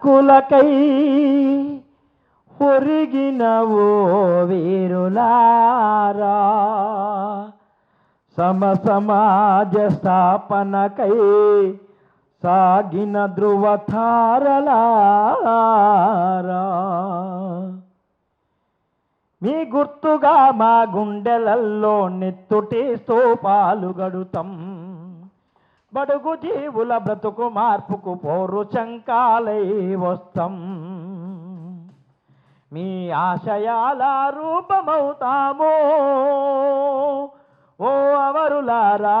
హక్కులకై పొరిగిన ఓ వీరులారా. సమ సమాజ స్థాపనకై సాగిన ధృవతారలారా మీ గుర్తుగా మా గుండెలల్లో నెత్తుటి స్తూపాలు గడుతాం. బడుగు జీవుల బ్రతుకు మార్పుకు పోరు చంకాలై వస్తాం. మీ ఆశయాల రూపమవుతాము ఓ అమరులారా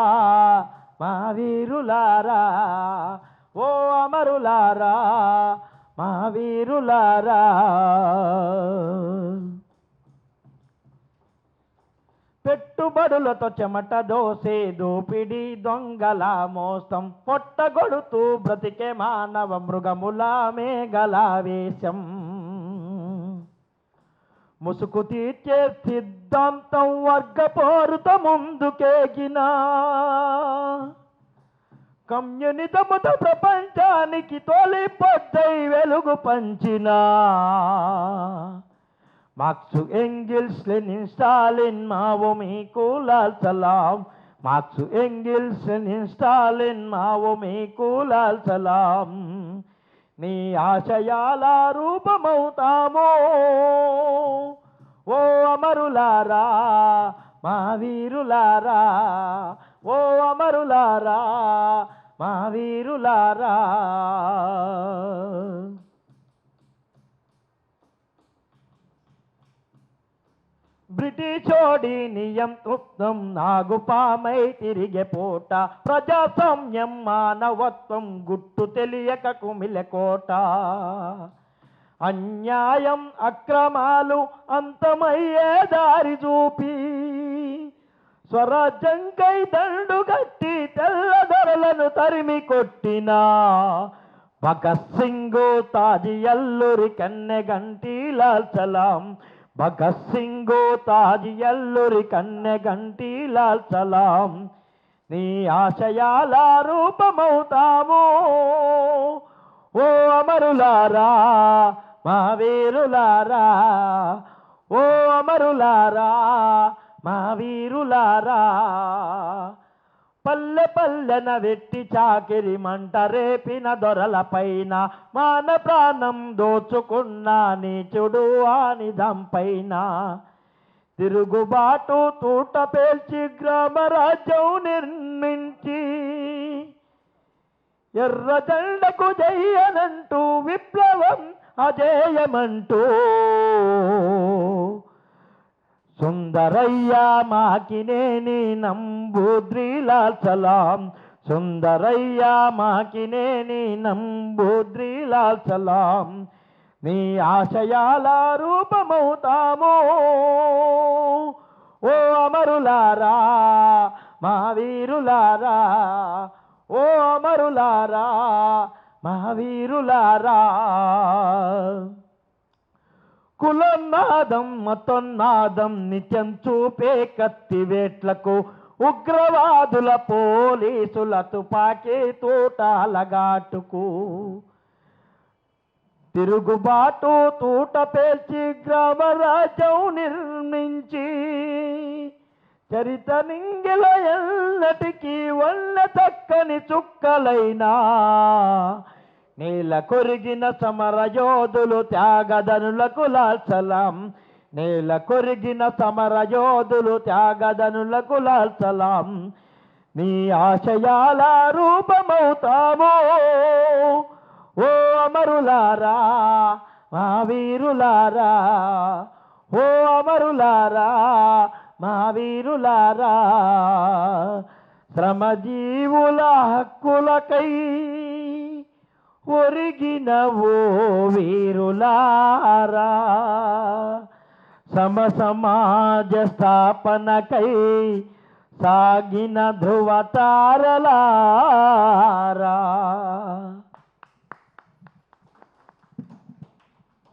మా వీరులారా ఓ అమరులారా మా వీరులారా. పెట్టుబడులతో చెమట దోసే దోపిడి దొంగల మోసం. పొట్టగొడుతూ బ్రతికే మానవ మృగముల మేఘల వేషం. ముసుగు తీర్చే సిద్ధాంతం వర్గ పోరుత ముందుకేగినా. కమ్యూనిజముతో ప్రపంచానికి తొలి పొద్దై వెలుగు పంచినా. Marx Engels Lenin Stalin Mao మీకు లాల్ సలాం Marx Engels Lenin Stalin Mao మీకు లాల్ సలాం నీ ఆశయాల రూపమవుతాము ఓ అమరులారా మా వీరులారా ఓ అమరులారా మా వీరులారా బ్రిటిషోడి నియంతృత్వం నాగుపామై తిరిగే పూట. ప్రజాస్వామ్యం మానవత్వం గుట్టు తెలియక కుమిలకోట అన్యాయం అక్రమాలు అంతమయ్యే దారి చూపి. స్వరాజ్యంకై దండు గట్టి తెల్లదొరలను తరిమి కొట్టిన. భగత్ సింగు తాజి అల్లురి కన్నె గంటి లాల్చలాం. భగత్ సింగ్ తాజి ఎల్లురి కన్నె గంటి లాల్ సలాం నీ ఆశయాల రూపమవుతాము. ఓ అమరులారా మా వీరులారా ఓ అమరులారా మా వీరులారా. పల్లె పల్లెన వెట్టి చాకిరి మంట రేపిన దొరల పైన మాన ప్రాణం దోచుకున్న నీచుడు ఆనిదం పైన. తిరుగుబాటు తూట పేల్చి గ్రామ రాజ్యం నిర్మించి ఎర్ర జెండకు జయ్యనంటూ విప్లవం అజేయమంటూ సుందరయ్య మాకినేని నంబూద్రిలాల్ సలాం సుందరయ్య మాకినేని నంబూద్రిలాల్ సలాం నీ ఆశయాల రూపమవుతాము. ఓ అమరులారా మా వీరులారా ఓ అమరులారా మా వీరులారా. కులన్నాదం మతన్నాదం నిత్యం చూపే కత్తివేట్లకు ఉగ్రవాదుల పోలీసుల తుపాకీ తోటాలగాటుకు తిరుగుబాటు తూట పేల్చి గ్రామరాజ్యం నిర్మించి. చరిత నింగిల ఎల్లటికీ వల్ల చక్కని చుక్కలైనా. నీల కొరిగిన సమర యోధులు త్యాగదనులకు లాల్ నీల కొరిగిన సమర యోధులు త్యాగదనులకు లాల్చలాం. నీ ఆశయాల రూపమవుతాము ఓ అమరులారా మా వీరులారా ఓ అమరులారా మా వీరులారా. శ్రమజీవుల హక్కులకై ఒరిగిన ఓ వీరులారా. సమ సమాజ స్థాపనకై సాగిన ధృవతారలారా.